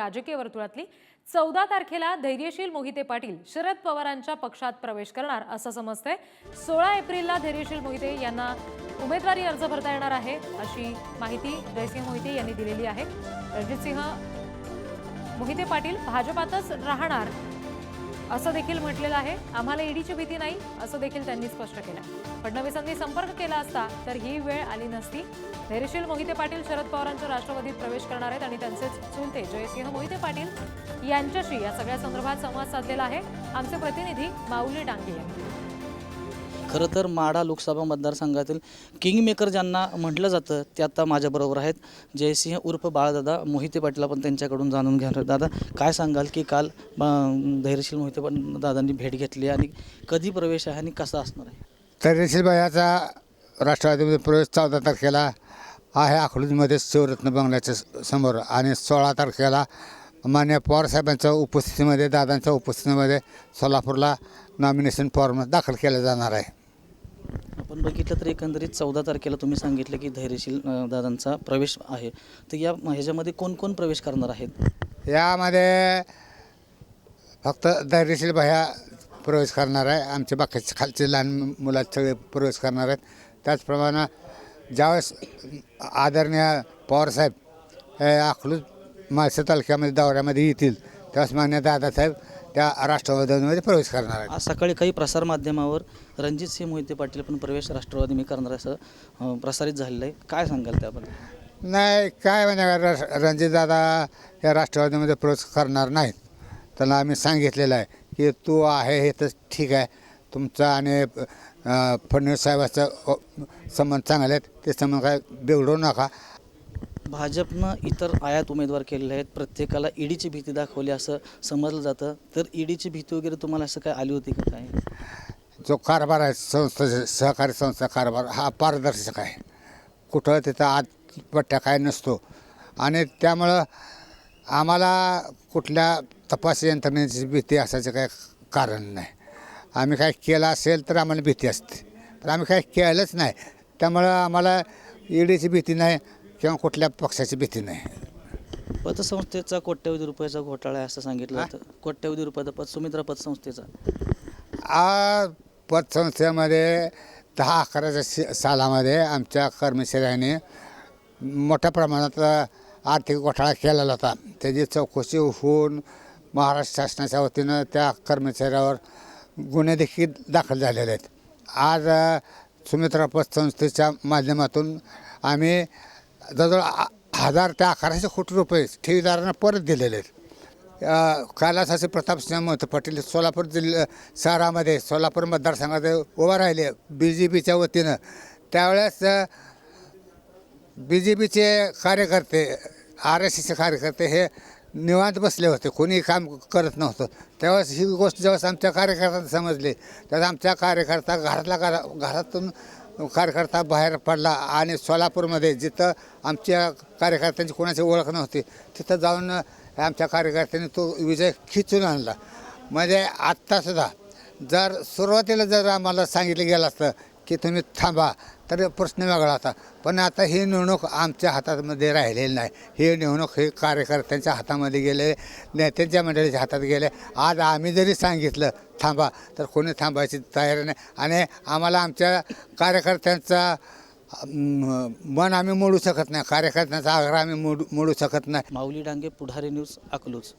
राजकीय वर्तुळातली चौदा तारखेला धैर्यशील मोहिते पाटील शरद पवारांच्या पक्षात प्रवेश करणार असं समजतंय. सोळा एप्रिलला धैर्यशील मोहिते यांना उमेदवारी अर्ज भरता येणार आहे अशी माहिती जयसिंह मोहिते यांनी दिलेली आहे. रणजितसिंह मोहिते पाटील भाजपातच राहणार असं देखील म्हटलेलं आहे. आम्हाला ईडीची भीती नाही असं देखील त्यांनी स्पष्ट केलं. फडणवीसांनी संपर्क केला असता तर ही वेळ आली नसती. धैर्यशील मोहिते पाटील शरद पवारांच्या राष्ट्रवादीत प्रवेश करणार आहेत आणि त्यांचेच चुलते जयसिंह मोहिते पाटील यांच्याशी या सगळ्या संदर्भात संवाद साधलेला आहे. आमचे प्रतिनिधी माऊली डांगे यांनी. खरं तर माढा लोकसभा मतदारसंघातील किंगमेकर ज्यांना म्हटलं जातं ते आता माझ्याबरोबर आहेत. जयसिंह उर्फ बाळदादा मोहिते पाटील आपण त्यांच्याकडून जाणून घेणार दादा काय सांगाल की काल अं, धैर्यशील मोहिते पाटील दादांनी भेट घेतली आणि कधी प्रवेश आहे आणि कसा असणार आहे? तहसील भयाचा राष्ट्रवादीमध्ये प्रवेश चौदा तारखेला आहे अकलूजमध्ये शिवरत्न बंगल्याच्या स- समोर आणि सोळा तारखेला मान्य पवारसाहेबांच्या उपस्थितीमध्ये दादांच्या उपस्थितीमध्ये सोलापूरला नॉमिनेशन फॉर्म दाखल केला जाणार आहे. आपण बघितलं तर एकंदरीत चौदा तारखेला तुम्ही सांगितलं की धैर्यशील दादांचा प्रवेश आहे. तर या ह्याच्यामध्ये कोण कोण प्रवेश करणार आहेत? यामध्ये फक्त धैर्यशील भया प्रवेश करणार आहे. आमचे बाकीचे खालचे लहान मुलात सगळे प्रवेश करणार आहेत. त्याचप्रमाणे ज्यावेळेस आदरणीय पवारसाहेब हे अकलूज माळशे तालुक्यामध्ये दौऱ्यामध्ये येतील त्यावेळेस मान्य दादासाहेब त्या राष्ट्रवादीमध्ये प्रवेश करणार आहेत. आज सकाळी काही प्रसारमाध्यमावर रणजितसिंह मोहिते पाटील पण प्रवेश राष्ट्रवादी मी करणार असं अं, प्रसारित झालेलं आहे. काय सांगाल त्याबद्दल? नाही काय म्हणजे रणजितदादा या राष्ट्रवादीमध्ये प्रवेश करणार नाहीत. त्यांना आम्ही सांगितलेलं आहे की तू आहे हे तर ठीक आहे. तुमचं आणि अं, फडणवीस साहेबाचं अ, संबंध चांगले आहेत. ते संबंध काय बिघडवू नका. भाजपनं इतर आयात उमेदवार केलेले आहेत. प्रत्येकाला ईडीची भीती दाखवली असं समजलं जातं. तर ईडीची भीती वगैरे तुम्हाला असं काय आली होती का काय? जो कारभार आहे संस्था सहकारी संस्था कारभार हा पारदर्शक आहे. कुठं तिथं आत पट्ट्या काय नसतो. आणि त्यामुळं आम्हाला कुठल्या तपास यंत्रणेची भीती असायचं काय कारण नाही. आम्ही काय केलं असेल तर आम्हाला भीती असते. पण आम्ही काय केलंच नाही. त्यामुळं आम्हाला ईडीची भीती नाही. किंवा कुठल्या पक्षाची भीती नाही. पतसंस्थेचा कोट्यवधी रुपयाचा घोटाळा आहे असं सांगितलं कोट्यवधी रुपयाचा पत सुमित्रा पतसंस्थेचा. आ पतसंस्थेमध्ये दहा अकराच्या सी- सालामध्ये आमच्या कर्मचाऱ्यांनी मोठ्या प्रमाणात आर्थिक घोटाळा केलेला होता. त्याची चौकशी होऊन महाराष्ट्र शासनाच्या वतीनं त्या कर्मचाऱ्यावर गुन्हे देखील दाखल झालेले आहेत. आज अ, सुमित्रा पतसंस्थेच्या माध्यमातून आम्ही जवळजवळ हजार ते अकराशे कोटी रुपये ठेवीदारांना परत दिलेले आहेत. कैलासाचे प्रतापसिंह मोहिते पाटील सोलापूर जिल्हा शहरामध्ये सोलापूर मतदारसंघात उभं राहिले बी जे पीच्या वतीनं. त्यावेळेस बी जे पीचे कार्यकर्ते आर एस एसचे कार्यकर्ते हे निवांत बसले होते. कोणी काम करत नव्हतं. त्यावेळेस ही गोष्ट ज्यावेळेस आमच्या कार्यकर्त्यांना समजली त्यावेळेस आमच्या कार्यकर्ता घरातला घरा घरातून कार्यकर्ता बाहेर पडला आणि सोलापूरमध्ये जिथं आमच्या कार्यकर्त्यांची कोणाची ओळख नव्हती तिथं जाऊन आमच्या कार्यकर्त्यांनी तो विजय खिचून आणला. म्हणजे आत्तासुद्धा जर सुरुवातीला जर आम्हाला सांगितलं गेलं असतं की तुम्ही थांबा. तर प्रश्न वेगळा होता. पण आता ही निवडणूक आमच्या हातामध्ये राहिलेली नाही. ही निवडणूक हे कार्यकर्त्यांच्या हातामध्ये गेले नेत्यांच्या मंडळीच्या हातात गेले. आज आम्ही जरी सांगितलं थांबा. तर कोणी थांबायची तयारी नाही. आणि आम्हाला आमच्या कार्यकर्त्यांचा मन आम्ही मोडू शकत नाही. कार्यकर्त्यांचा आग्रह आम्ही मोडू मोडू शकत नाही. माऊली डांगे पुढारी न्यूज अकलूज.